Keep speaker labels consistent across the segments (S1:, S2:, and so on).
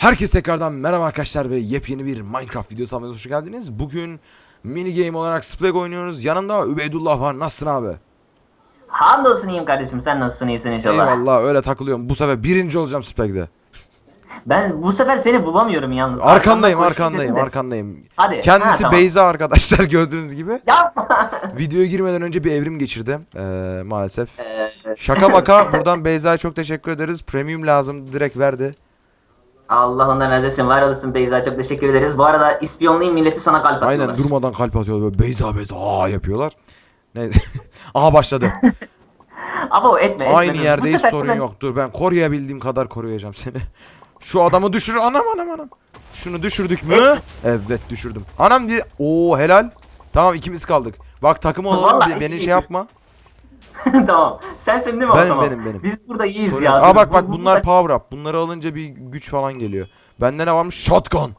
S1: Herkes tekrardan merhaba arkadaşlar ve yepyeni bir Minecraft videosu almaya hoş geldiniz. Bugün mini game olarak Splag oynuyoruz. Yanımda Übeydullah var. Nasılsın abi?
S2: Hamdolsun iyiyim kardeşim sen nasılsın iyisin inşallah.
S1: Eyvallah öyle takılıyorum. Bu sefer birinci olacağım Splag'de.
S2: Ben bu sefer seni bulamıyorum yalnız.
S1: Arkandayım arkandayım arkandayım.
S2: Hadi.
S1: Kendisi
S2: ha, tamam.
S1: Beyza arkadaşlar gördüğünüz gibi.
S2: Yapma.
S1: Videoya girmeden önce bir evrim geçirdi ee, maalesef. Şaka maka buradan Beyza'ya çok teşekkür ederiz. Premium lazım direkt verdi.
S2: Allah ondan razı olsun. Var olasın Beyza çok teşekkür ederiz. Bu arada ispiyonlayın milleti sana kalp atıyorlar.
S1: Aynen durmadan kalp atıyor böyle Beyza Beyza aa yapıyorlar. Neyse. Aha başladı.
S2: Ama o etme etme.
S1: Aynı
S2: dur. Bu
S1: yerdeyiz
S2: sefer
S1: sorun
S2: ben-
S1: yok. Dur ben koruyabildiğim kadar koruyacağım seni. Şu adamı düşür. Anam anam anam. Şunu düşürdük mü? Evet düşürdüm. Anam diye. Oo helal. Tamam ikimiz kaldık. Bak takım olalım
S2: Vallahi
S1: be- beni şey yapma.
S2: tamam. Sensin değil mi
S1: Benim,
S2: o zaman?
S1: benim, benim.
S2: Biz burada iyiyiz
S1: Sorun
S2: ya.
S1: yok. Aa bak bak
S2: bu-
S1: bunlar power up. Bunları alınca bir güç falan geliyor. Bende ne varmış? Shotgun.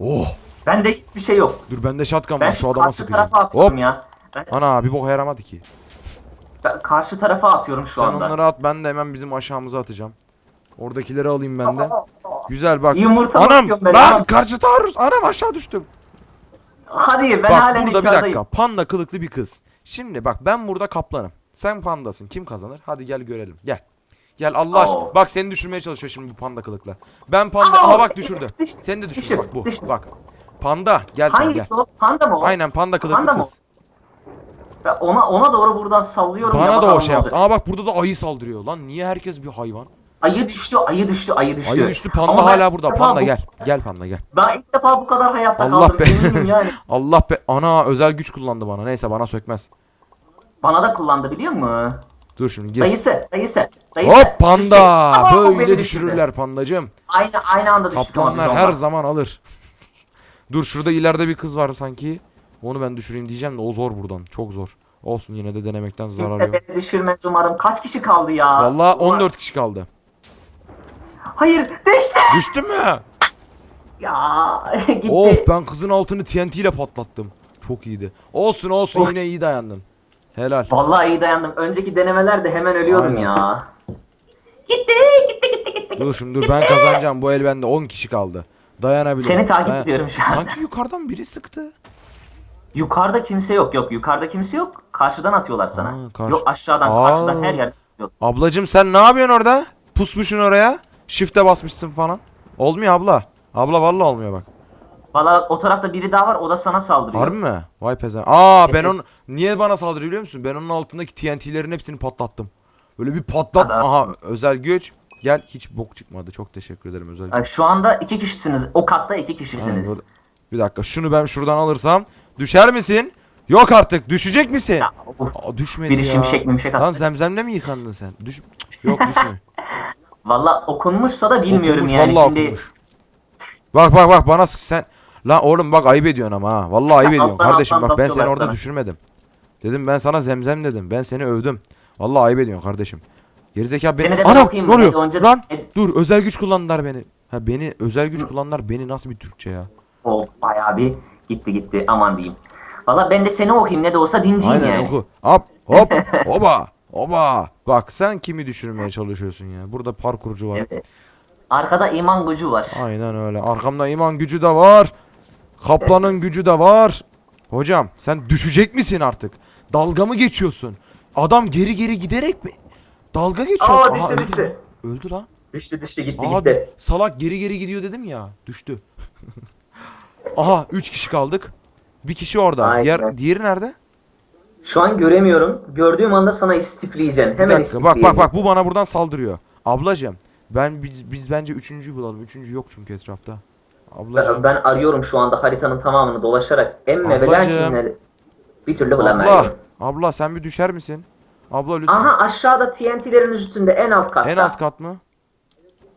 S1: Oh.
S2: Bende hiçbir şey yok.
S1: Dur bende shotgun
S2: Ben
S1: var.
S2: şu
S1: Şu adama
S2: karşı
S1: sıkacağım.
S2: tarafa atıyorum
S1: Hop.
S2: ya. Ben,
S1: Ana bir boka yaramadı ki.
S2: ben karşı tarafa atıyorum şu
S1: Sen
S2: anda.
S1: onları at ben de hemen bizim aşağımıza atacağım. Oradakileri alayım ben de. Güzel bak.
S2: Yumurta
S1: Anam
S2: bakıyorum ben,
S1: lan
S2: anam.
S1: karşı taarruz. Anam aşağı düştüm.
S2: Hadi ben
S1: bak
S2: halen
S1: burada bir
S2: yukarıdayım.
S1: dakika. Panda kılıklı bir kız. Şimdi bak ben burada kaplanım. Sen pandasın. Kim kazanır? Hadi gel görelim. Gel. Gel Allah aşkına.
S2: Oo.
S1: Bak seni düşürmeye çalışıyor şimdi bu panda kılıkla. Ben panda.
S2: Oo.
S1: Aha bak düşürdü.
S2: Düş-
S1: Seni de düşürdü
S2: düşür,
S1: bak bu.
S2: düşür.
S1: Bak. Panda gel sen gel.
S2: Hangisi o? Panda mı o?
S1: Aynen panda kılıklı
S2: Panda mı?
S1: kız.
S2: Ben ona ona doğru buradan sallıyorum ya
S1: Bana da
S2: bakalım
S1: o şey yaptı. Aa bak burada da ayı saldırıyor. Lan niye herkes bir hayvan?
S2: Ayı düştü, ayı düştü, ayı düştü.
S1: Ayı düştü panda
S2: Ama
S1: hala burada. Panda
S2: bu-
S1: gel. Gel panda gel.
S2: Ben ilk defa bu kadar hayatta
S1: Allah
S2: kaldım.
S1: be.
S2: yani.
S1: Allah be. Ana özel güç kullandı bana. Neyse bana sökmez.
S2: Bana da kullandı biliyor musun?
S1: Dur şimdi gir.
S2: Dayısı, dayısı, dayısı.
S1: Hop panda.
S2: Düştü.
S1: Böyle
S2: düşürdü.
S1: düşürürler pandacım.
S2: Aynı aynı anda düştü
S1: Kaplanlar her zaman alır. Dur şurada ileride bir kız var sanki. Onu ben düşüreyim diyeceğim de o zor buradan. Çok zor. Olsun yine de denemekten zarar
S2: Kimse
S1: yok.
S2: beni düşürmez umarım. Kaç kişi kaldı ya?
S1: Valla
S2: Ulan-
S1: 14 kişi kaldı.
S2: Hayır, düştü.
S1: Düştü mü?
S2: Ya gitti.
S1: Of ben kızın altını TNT ile patlattım. Çok iyiydi. Olsun olsun
S2: Of.
S1: yine iyi dayandın. Helal.
S2: Vallahi iyi dayandım. Önceki denemelerde hemen ölüyordum
S1: Aynen.
S2: ya. Gitti, gitti, gitti, gitti.
S1: Dur şimdi dur ben kazanacağım. Bu el bende 10 kişi kaldı. Dayanabilirim.
S2: Seni takip
S1: Dayan-
S2: ediyorum şu an.
S1: Sanki yukarıdan biri sıktı.
S2: Yukarıda kimse yok. Yok yukarıda kimse yok. Karşıdan atıyorlar sana.
S1: Aa, karşı-
S2: Yok aşağıdan,
S1: Aa.
S2: karşıdan her yer. Yok.
S1: Ablacım sen ne yapıyorsun orada? Pusmuşsun oraya. Shift'e basmışsın falan. Olmuyor abla. Abla vallahi olmuyor bak.
S2: Valla o tarafta biri daha var. O da sana saldırıyor.
S1: Harbi mi? Vay pezen. Aa ben
S2: Evet.
S1: onu niye bana saldırıyor biliyor musun? Ben onun altındaki TNT'lerin hepsini patlattım. Böyle bir patlat.
S2: Hadi.
S1: Aha özel güç. Gel hiç bok çıkmadı. Çok teşekkür ederim özel güç.
S2: Ay, Şu anda iki kişisiniz. O katta iki kişisiniz.
S1: böyle- Bir dakika şunu ben şuradan alırsam düşer misin? Yok artık düşecek misin?
S2: Ya, of.
S1: Aa, düşmedi
S2: Biri
S1: ya.
S2: şimşek mimşek attı.
S1: Lan zemzemle mi yıkandın sen? Düş Yok düşmüyor.
S2: Valla okunmuşsa da bilmiyorum
S1: Okunmuş,
S2: yani
S1: vallahi
S2: şimdi.
S1: okunmuş. Bak bak bak bana sık sen. Lan oğlum bak ayıp ediyorsun ama ha. Vallahi ayıp ediyorsun kardeşim bak ben seni orada
S2: sana.
S1: düşürmedim. Dedim ben sana zemzem dedim. Ben seni övdüm. Vallahi ayıp ediyorsun kardeşim. Gerizekalı beni.
S2: okuyayım
S1: ne oluyor?
S2: Önce-
S1: Lan dur özel güç kullandılar beni. Ha beni özel güç kullandılar beni nasıl bir Türkçe ya?
S2: O bayağı bir gitti gitti aman diyeyim. Valla ben de seni okuyayım ne de olsa dinciyim
S1: Aynen
S2: yani.
S1: oku. Hop hop oba oba. Bak sen kimi düşürmeye çalışıyorsun ya? Burada parkurcu var.
S2: Evet. Arkada iman gücü var.
S1: Aynen öyle. Arkamda iman gücü de var. Kaplanın gücü de var. Hocam sen düşecek misin artık? Dalga mı geçiyorsun? Adam geri geri giderek mi? Dalga geçiyor.
S2: Aa
S1: Aha,
S2: düştü
S1: öldü
S2: düştü.
S1: Öldü lan.
S2: Düştü düştü gitti
S1: Aha,
S2: gitti.
S1: salak geri geri gidiyor dedim ya. Düştü. Aha 3 kişi kaldık. Bir kişi orada.
S2: Aynen.
S1: Diğer diğeri nerede?
S2: Şu an göremiyorum. Gördüğüm anda sana istifleyeceğim.
S1: Bir
S2: Hemen
S1: dakika. Bak bak bak bu bana buradan saldırıyor. Ablacığım ben biz, biz bence üçüncüyü bulalım. Üçüncü yok çünkü etrafta. Ablacığım.
S2: Ben, ben arıyorum şu anda haritanın tamamını dolaşarak. Emme ve
S1: Ablacığım.
S2: lakinleri bir türlü
S1: Abla,
S2: bulamıyorum.
S1: abla sen bir düşer misin? Abla lütfen.
S2: Aha aşağıda TNT'lerin üstünde en alt katta.
S1: En alt kat mı?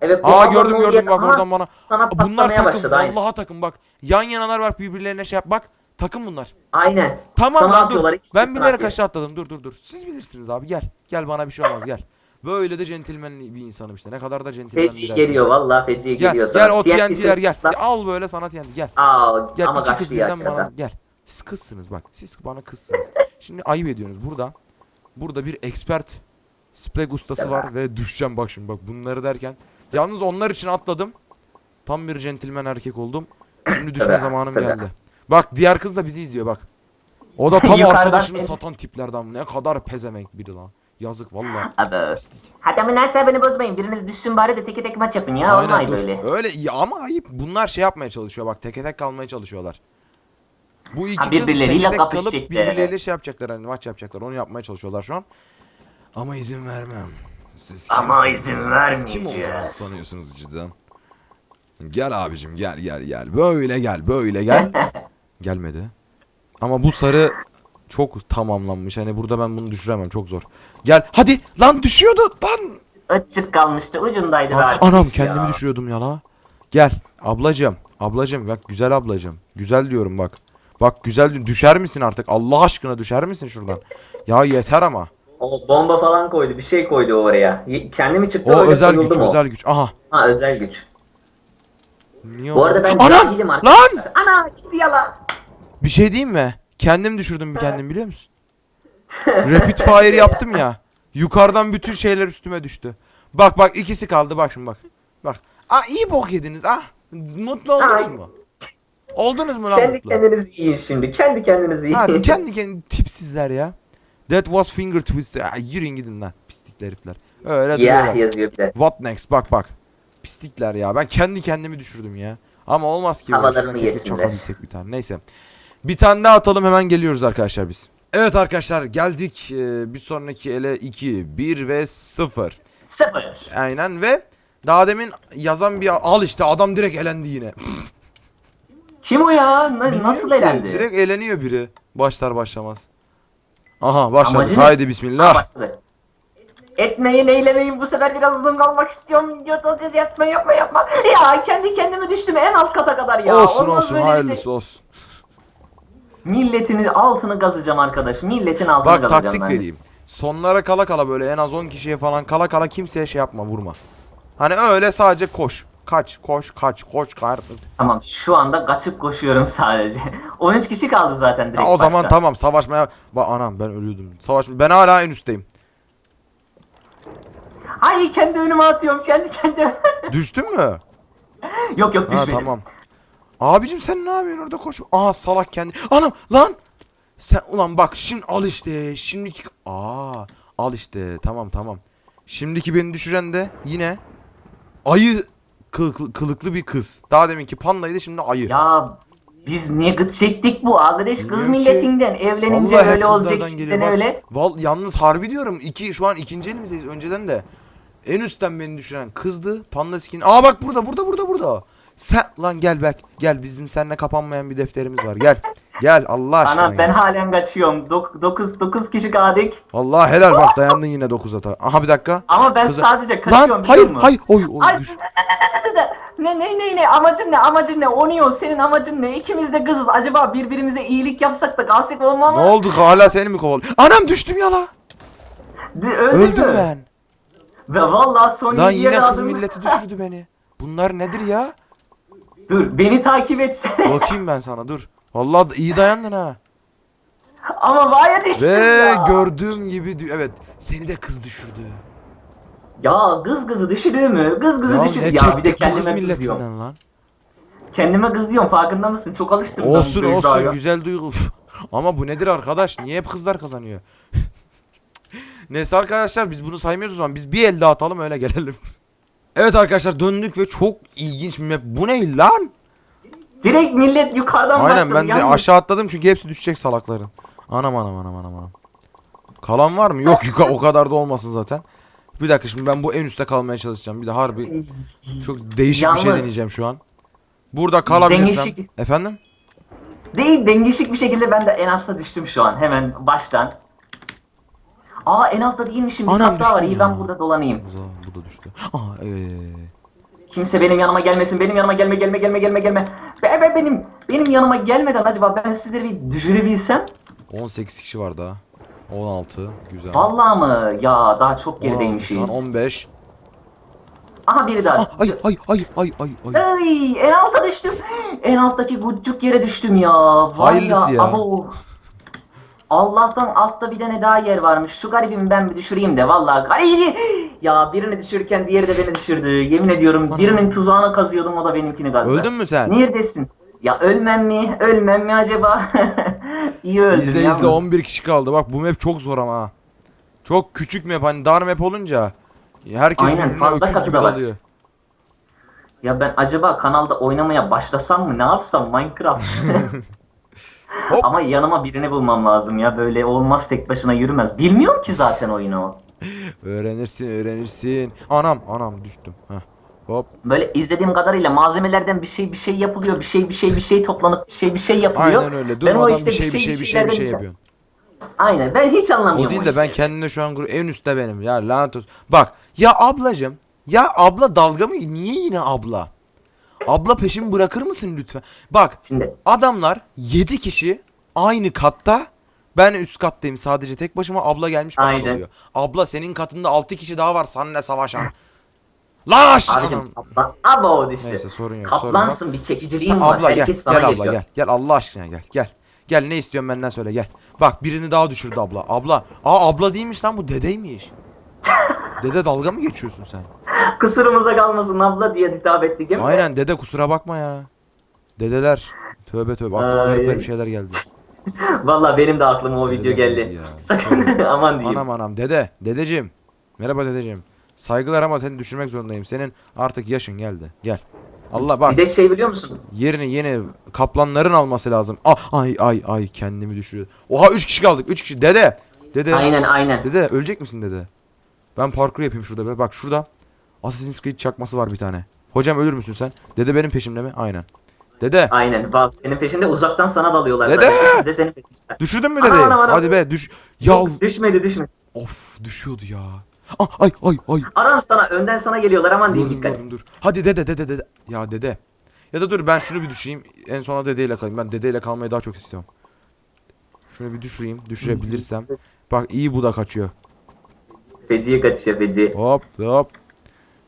S2: Evet,
S1: Aa gördüm gördüm
S2: yer-
S1: bak
S2: Aha,
S1: oradan bana.
S2: Sana
S1: Bunlar
S2: paslamaya
S1: takım.
S2: başladı aynen.
S1: Vallahi takım bak. Yan yanalar bak birbirlerine şey yap. Bak takım bunlar.
S2: Aynen.
S1: Tamam
S2: sana
S1: lan dur.
S2: atıyorlar, ikisi
S1: Ben
S2: sana
S1: bilerek
S2: atıyor.
S1: aşağı atladım. Dur dur dur. Siz bilirsiniz abi gel. Gel bana bir şey olmaz gel. Böyle de centilmen bir insanım işte. Ne kadar da centilmen
S2: Feci
S1: bir
S2: geliyor vallahi feci
S1: Gel
S2: geliyor.
S1: gel o TNT'ler gel. Gel, Al böyle sana TNT gel.
S2: Aa,
S1: Gel
S2: ama
S1: iki kız birden bana gel. Siz kızsınız bak. Siz bana kızsınız. Şimdi ayıp ediyorsunuz. Burada burada bir expert splag ustası
S2: Ya.
S1: var ve düşeceğim bak şimdi bak bunları derken. Yalnız onlar için atladım. Tam bir centilmen erkek oldum. Şimdi düşme zamanım geldi. Bak diğer kız da bizi izliyor bak. O da tam arkadaşını satan tiplerden. Ne kadar pezevenk biri lan. Yazık valla.
S2: Abi.
S1: Pislik.
S2: Hatta münasebeni bozmayın. Biriniz düşsün bari de teke tek maç yapın ya.
S1: Aynen
S2: Olmay
S1: dur.
S2: böyle.
S1: Öyle ya ama ayıp. Bunlar şey yapmaya çalışıyor bak teke tek kalmaya çalışıyorlar. Bu iki
S2: Ha, birbirleriyle
S1: teke tek kalıp birbirleriyle şey yapacaklar hani maç yapacaklar. Onu yapmaya çalışıyorlar şu an. Ama izin vermem. Siz
S2: Ama izin
S1: ya? Siz kim
S2: vermeyeceğiz.
S1: olduğunuzu sanıyorsunuz cidden? Gel abicim gel gel gel. Böyle gel böyle gel. Gelmedi. Ama bu sarı çok tamamlanmış. Hani burada ben bunu düşüremem çok zor. Gel hadi lan düşüyordu lan.
S2: Açık kalmıştı. Ucundaydı
S1: Aa,
S2: belki.
S1: Anam
S2: ya.
S1: kendimi düşürüyordum ya la. Gel ablacım. Ablacım bak güzel ablacım. Güzel diyorum bak. Bak güzel. Düşer misin artık? Allah aşkına düşer misin şuradan? Ya yeter ama.
S2: O bomba falan koydu. Bir şey koydu oraya. Y- Kendi mi çıktı
S1: O özel güç,
S2: mu?
S1: özel güç. Aha.
S2: Ha özel güç.
S1: Niye
S2: Bu arada ben
S1: Anam! Lan!
S2: Ana gitti yalan.
S1: Bir şey diyeyim mi? Kendim düşürdüm bir kendim biliyor musun? Rapid fire yaptım ya. Yukarıdan bütün şeyler üstüme düştü. Bak bak ikisi kaldı bak şimdi bak. Bak. Aa iyi bok yediniz ah. Mutlu oldunuz
S2: Ay.
S1: mu? Oldunuz mu lan
S2: Kendi
S1: mutlu?
S2: kendinizi yiyin şimdi. Kendi kendinizi yiyin.
S1: Ha kendi kendi tipsizler ya. That was finger twister. Ha, yürüyün gidin lan pislikler herifler. Öyle
S2: ya
S1: duruyorlar.
S2: yazıyor bir de.
S1: What next? Bak bak. Pislikler ya. Ben kendi kendimi düşürdüm ya. Ama olmaz ki. böyle.
S2: Havalarını
S1: Şuradan keşke
S2: yesinler.
S1: çakabilsek bir tane. Neyse. Bir tane daha atalım hemen geliyoruz arkadaşlar biz. Evet arkadaşlar geldik. Ee, bir sonraki ele 2, 1 ve 0.
S2: Sıfır.
S1: Aynen ve daha demin yazan bir al işte adam direkt elendi yine.
S2: Kim o ya? Na-
S1: Bilmiyorum
S2: nasıl
S1: ki,
S2: elendi?
S1: Direkt eleniyor biri. Başlar başlamaz. Aha başladık.
S2: Amacı ne?
S1: Haydi
S2: Ha,
S1: bismillah.
S2: başladı. Etmeyin eylemeyin bu sefer biraz uzun kalmak istiyorum. Yapma yapma yapma yapma. Ya kendi kendime düştüm en alt kata kadar ya.
S1: olsun
S2: Olmaz
S1: olsun
S2: böyle bir
S1: hayırlısı
S2: şey.
S1: olsun.
S2: Milletin altını gazacağım arkadaş. Milletin altını
S1: Bak
S2: gazacağım
S1: taktik
S2: ben.
S1: vereyim. Sonlara kala kala böyle en az 10 kişiye falan kala kala kimseye şey yapma vurma. Hani öyle sadece koş. Kaç koş kaç koş kar.
S2: Tamam şu anda kaçıp koşuyorum sadece. 13 kişi kaldı zaten direkt
S1: Ya o zaman
S2: başta.
S1: tamam savaşmaya. Bak anam ben ölüyordum. Savaş ben hala en üstteyim.
S2: Ay kendi önüme atıyorum kendi kendime.
S1: Düştün mü?
S2: yok yok
S1: Ha
S2: düşmedim.
S1: tamam. Abicim sen ne yapıyorsun orada koş. Aha salak kendi. Anam lan. Sen ulan bak şimdi al işte. Şimdiki aa al işte tamam tamam. Şimdiki beni düşüren de yine ayı kılıklı, kılıklı bir kız. Daha deminki pandaydı şimdi ayı.
S2: Ya biz niye gıt çektik bu arkadaş kız
S1: Bilmiyorum ki.
S2: milletinden evlenince
S1: Vallahi hep
S2: öyle olacak
S1: kızlardan geliyor. Bak,
S2: öyle.
S1: Val yalnız harbi diyorum. iki şu an ikinci elimizdeyiz. Önceden de en üstten beni düşüren kızdı. Panda skin. Aa bak burada burada burada burada. Sen lan gel bak. Gel bizim seninle kapanmayan bir defterimiz var. Gel. Gel Allah aşkına.
S2: Ana ben
S1: gel.
S2: halen kaçıyorum. 9 9 kişi kaldık.
S1: Allah helal bak dayandın yine 9 ata. Aha bir dakika.
S2: Ama ben
S1: Kızı-
S2: sadece kaçıyorum
S1: Lan hayır
S2: musun?
S1: hayır. Oy oy
S2: Ay,
S1: düş.
S2: ne ne ne ne amacın ne amacın ne Onion senin amacın ne ikimiz de kızız acaba birbirimize iyilik yapsak da kalsak olmaz
S1: Ne
S2: mı?
S1: oldu hala seni mi kovalıyor? Anam düştüm ya la.
S2: De-
S1: Öldüm
S2: mü?
S1: ben.
S2: Ve vallahi son
S1: Lan yine kız milleti düşürdü beni. Bunlar nedir ya?
S2: Dur beni takip etsene.
S1: Bakayım ben sana dur. Vallahi iyi dayandın ha.
S2: Ama vaya düştüm
S1: Ve
S2: ya.
S1: gördüğüm gibi dü- evet seni de kız düşürdü.
S2: Ya kız kızı düşürüyor mu? Kız kızı
S1: ne
S2: Ya bir de
S1: çektik bu kız
S2: kendime kız diyorum.
S1: milletinden lan.
S2: Kendime kız diyorum farkında mısın? Çok alıştım ben
S1: Olsun
S2: bu
S1: olsun güzel duygu. Ama bu nedir arkadaş? Niye hep kızlar kazanıyor? Neyse arkadaşlar biz bunu saymıyoruz o zaman. Biz bir elde atalım öyle gelelim. evet arkadaşlar döndük ve çok ilginç bir map. Bu ne lan?
S2: Direkt millet yukarıdan
S1: Aynen
S2: başladı.
S1: ben de
S2: Yalnız-
S1: aşağı atladım çünkü hepsi düşecek salakların. Anam anam anam anam anam. Kalan var mı? Yok yuka o kadar da olmasın zaten. Bir dakika şimdi ben bu en üstte kalmaya çalışacağım. Bir de harbi çok değişik bir şey
S2: Yalnız-
S1: deneyeceğim şu an. Burada kalabilirsem.
S2: Değişik.
S1: Efendim?
S2: Değil dengişik bir şekilde ben de en altta düştüm şu an hemen baştan. Aa en altta değilmişim bir
S1: Anam
S2: kat daha var
S1: düştüm
S2: iyi
S1: ya.
S2: ben burada dolanayım.
S1: Za- Bu da düştü. Aa ee.
S2: Kimse benim yanıma gelmesin benim yanıma gelme gelme gelme gelme gelme. Be, be, benim benim yanıma gelmeden acaba ben sizleri bir düşürebilsem?
S1: 18 kişi var daha. 16 güzel.
S2: Vallahi mı? Ya daha çok
S1: 16 şu an
S2: gerideymişiz.
S1: 15.
S2: Aha biri daha.
S1: Ah, ay ay ay ay ay ay.
S2: Ay en alta düştüm. En alttaki gucuk yere düştüm ya. Var
S1: Hayırlısı ya.
S2: Abo. Allah'tan altta bir tane daha yer varmış. Şu garibimi ben bir düşüreyim de vallahi garibi. Ya birini düşürürken diğeri de beni düşürdü. Yemin ediyorum birinin tuzağına kazıyordum o da benimkini gazdı.
S1: Öldün mü sen?
S2: Neredesin? Ya ölmem mi? Ölmem mi acaba? İyi öldüm
S1: İzle
S2: yalnız.
S1: izle 11 kişi kaldı. Bak bu map çok zor ama. ha. Çok küçük map hani dar map olunca herkes
S2: Aynen,
S1: birbirine
S2: fazla
S1: öküz
S2: katı
S1: gibi
S2: da var.
S1: kalıyor.
S2: Ya ben acaba kanalda oynamaya başlasam mı? Ne yapsam Minecraft?
S1: Hop.
S2: Ama yanıma birini bulmam lazım ya. Böyle olmaz tek başına yürümez. Bilmiyorum ki zaten oyunu.
S1: Öğrenirsin öğrenirsin. Anam anam düştüm. Heh. Hop.
S2: Böyle izlediğim kadarıyla malzemelerden bir şey bir şey yapılıyor. Bir şey bir şey bir şey toplanıp bir şey bir şey yapılıyor.
S1: Aynen öyle.
S2: Ben o
S1: Durmadan
S2: işte
S1: bir şey bir şey bir şey bir şey
S2: bir
S1: yapıyorsun.
S2: Aynen ben hiç anlamıyorum.
S1: O değil de ben
S2: işleri.
S1: kendimde şu an gurur- en üstte benim. Ya lanet olsun. Bak ya ablacım. Ya abla dalga mı? Niye yine abla? Abla peşimi bırakır mısın lütfen? Bak
S2: Şimdi
S1: adamlar 7 kişi aynı katta. Ben üst kattayım sadece tek başıma abla gelmiş bana
S2: Aynen.
S1: oluyor. Abla senin katında 6 kişi daha var seninle savaşan. Lan aşağı.
S2: abicim kaplan. Aba o işte.
S1: Neyse sorun yok. sorun yok.
S2: Kaplansın bir çekiciliğin
S1: Sen
S2: var.
S1: abla gel.
S2: Herkes sana
S1: Gel abla
S2: geliyor.
S1: gel. Gel Allah aşkına gel. Gel. Gel ne istiyorsun benden söyle gel. Bak birini daha düşürdü abla. Abla. Aa abla değilmiş lan bu dedeymiş. Dede dalga mı geçiyorsun sen?
S2: Kusurumuza kalmasın abla diye hitap ettik değil mi?
S1: Aynen dede kusura bakma ya. Dedeler. Tövbe tövbe aklıma
S2: Ay.
S1: garip garip şeyler geldi.
S2: Valla benim de aklıma o video geldi.
S1: ya.
S2: Sakın aman diyeyim.
S1: Anam anam dede. Dedeciğim. Merhaba dedeciğim. Saygılar ama seni düşürmek zorundayım. Senin artık yaşın geldi. Gel. Allah bak.
S2: Bir de şey biliyor musun?
S1: Yerini yeni kaplanların alması lazım. Ah, ay ay ay kendimi düşürüyor. Oha 3 kişi kaldık. 3 kişi. Dede. Dede.
S2: Aynen aynen.
S1: Dede ölecek misin dede? Ben parkur yapayım şurada böyle. Bak şurada Assassin's Creed çakması var bir tane. Hocam ölür müsün sen? Dede benim peşimde mi? Aynen. Dede.
S2: Aynen. Bak senin peşinde uzaktan sana dalıyorlar.
S1: Dede!
S2: Siz de senin peşinde.
S1: Düşürdün mü dedeyi? Hadi be düş. Ya
S2: Yok, düşmedi düşmedi.
S1: of düşüyordu ya. Ah, ay ay ay.
S2: Aram sana önden sana geliyorlar aman diyeyim dikkat.
S1: gördüm dur. Hadi dede dede dede. Ya dede. Ya da dur ben şunu bir düşüreyim. En sona dedeyle kalayım. Ben dedeyle kalmayı daha çok istiyorum. Şunu bir düşüreyim. Düşürebilirsem. Bak iyi bu da kaçıyor.
S2: Feciye kaçıyor feci.
S1: Hop hop.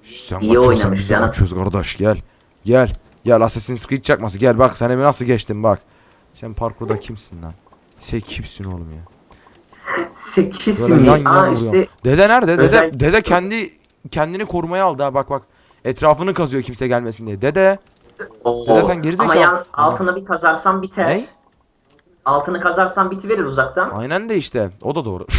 S1: Şş, Sen
S2: İyi oynamış
S1: biz de
S2: canım.
S1: kaçıyoruz kardeş gel. Gel. Gel Assassin's Creed çakması gel bak sen evi nasıl geçtin bak. Sen parkurda kimsin lan? Sen kimsin oğlum ya? Böyle yan
S2: mi?
S1: yan
S2: Aa
S1: vuruyor.
S2: işte
S1: Dede nerede? Dede,
S2: özel-
S1: dede kendi kendini korumaya aldı ha bak bak. Etrafını kazıyor kimse gelmesin diye. Dede.
S2: Oo.
S1: Dede sen gerizekalı.
S2: Ama yan altını bir kazarsan biter.
S1: Ne?
S2: Altını kazarsan bitiverir uzaktan.
S1: Aynen de işte. O da doğru.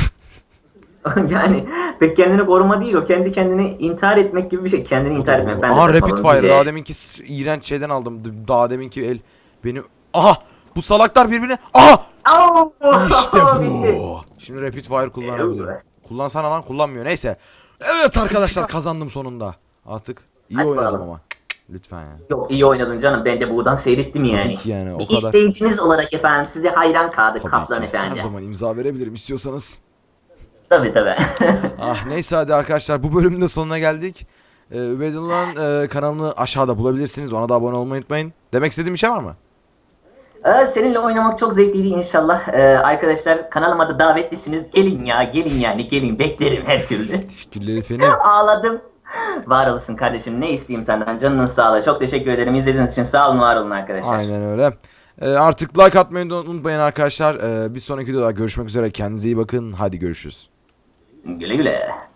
S2: yani pek kendini koruma değil o kendi kendini intihar etmek gibi bir şey. Kendini intihar etmek. Ben de
S1: Aha rapid
S2: saçmaladım.
S1: fire.
S2: Bir de-
S1: Daha deminki s- iğrenç şeyden aldım. Daha deminki el beni Aha! Bu salaklar birbirine Aha!
S2: Au!
S1: İşte
S2: Bitti.
S1: bu. Şimdi rapid fire kullanabilirim. Kullansana lan kullanmıyor. Neyse. Evet arkadaşlar kazandım sonunda. Artık iyi
S2: Hadi
S1: oynadım
S2: bakalım.
S1: ama. Lütfen ya.
S2: Yok iyi oynadın canım. Ben de buradan seyrettim yani.
S1: Ki yani o
S2: Bir
S1: kadar.
S2: izleyiciniz olarak efendim size hayran kaldık
S1: Tabii
S2: Kaplan
S1: ki.
S2: efendi.
S1: Her zaman imza verebilirim istiyorsanız.
S2: Tabii tabii.
S1: Ah neyse hadi arkadaşlar bu bölümün de sonuna geldik. Ee, Ubeydullah'ın e, kanalını aşağıda bulabilirsiniz. Ona da abone olmayı unutmayın. Demek istediğim bir şey var mı?
S2: Ee, seninle oynamak çok zevkliydi inşallah. Ee, arkadaşlar kanalıma da davetlisiniz. Gelin ya gelin yani gelin beklerim her türlü.
S1: Teşekkürler efendim.
S2: Ağladım. Var olasın kardeşim. Ne isteyeyim senden? Canının sağlığı. Çok teşekkür ederim. İzlediğiniz için sağ olun, var olun arkadaşlar.
S1: Aynen öyle. Ee, artık like atmayı da unutmayın arkadaşlar. Ee, bir sonraki videoda görüşmek üzere. Kendinize iyi bakın. Hadi görüşürüz.
S2: இளவில